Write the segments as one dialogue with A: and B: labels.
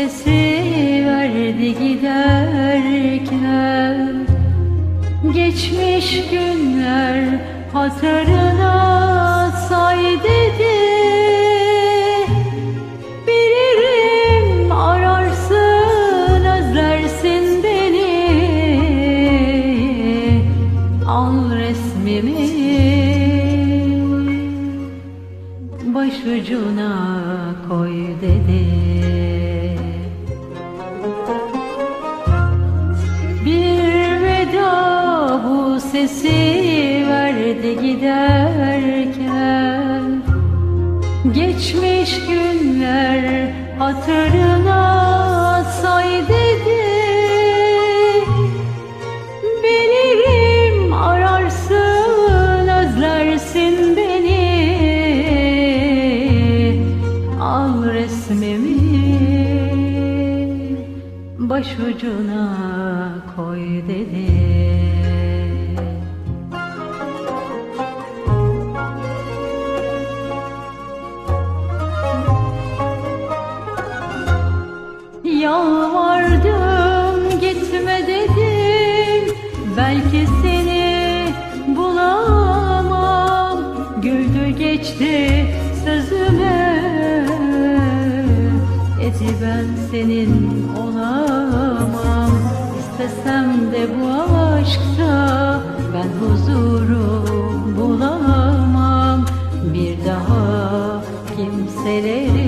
A: sesi verdi giderken. Geçmiş günler hatırına say dedi. Bilirim ararsın özlersin beni. Al resmimi. Başucuna koy dedi. Sesi verdi giderken. Geçmiş günler hatırına say dedi. Bilirim ararsın özlersin beni. Al resmimi başucuna koy dedi geçti sözüme. Eti ben senin olamam. İstesem de bu aşkta Ben huzuru bulamam. Bir daha kimseleri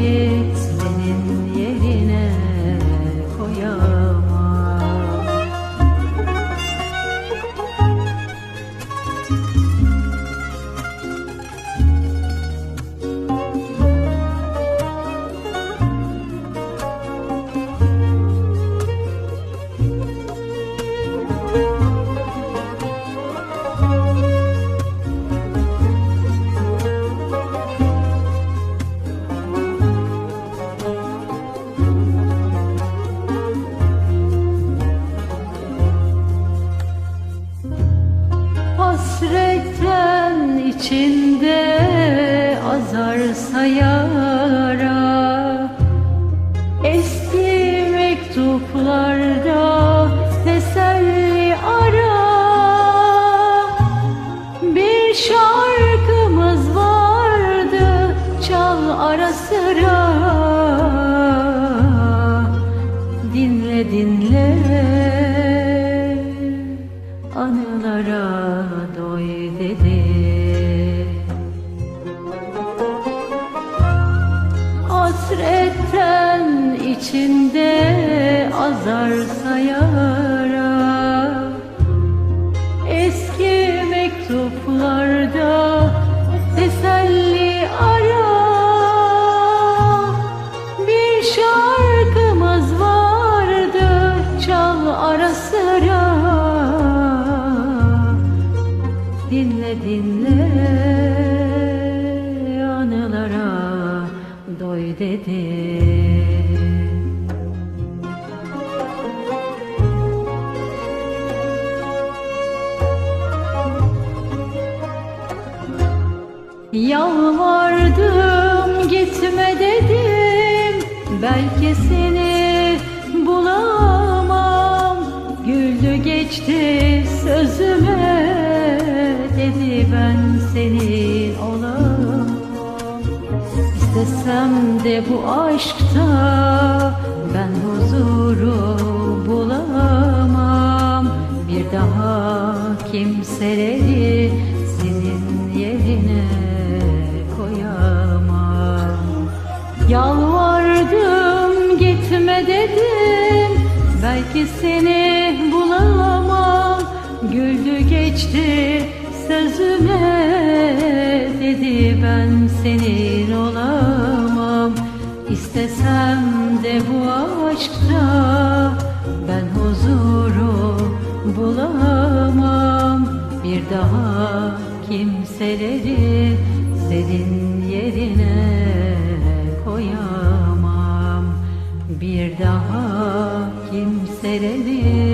A: içinde azar yara. Eski mektuplarda teselli ara. Bir şarkımız vardı çal ara sıra. Dinle dinle anılara içinde azar yara Eski mektuplarda teselli ara. Bir şarkımız vardı çal ara sıra. Dinle dinle anılara doy dedi Yalvardım gitme dedim. Belki seni bulamam. Güldü geçti sözüme. Dedi ben senin olamam İstesem de bu aşkta Ben huzuru bulamam. Bir daha kimseleri dedim Belki seni bulamam. Güldü geçti sözüme Dedi ben senin olamam. İstesem de bu aşkta Ben huzuru bulamam. Bir daha kimseleri senin yerine daha kimseleri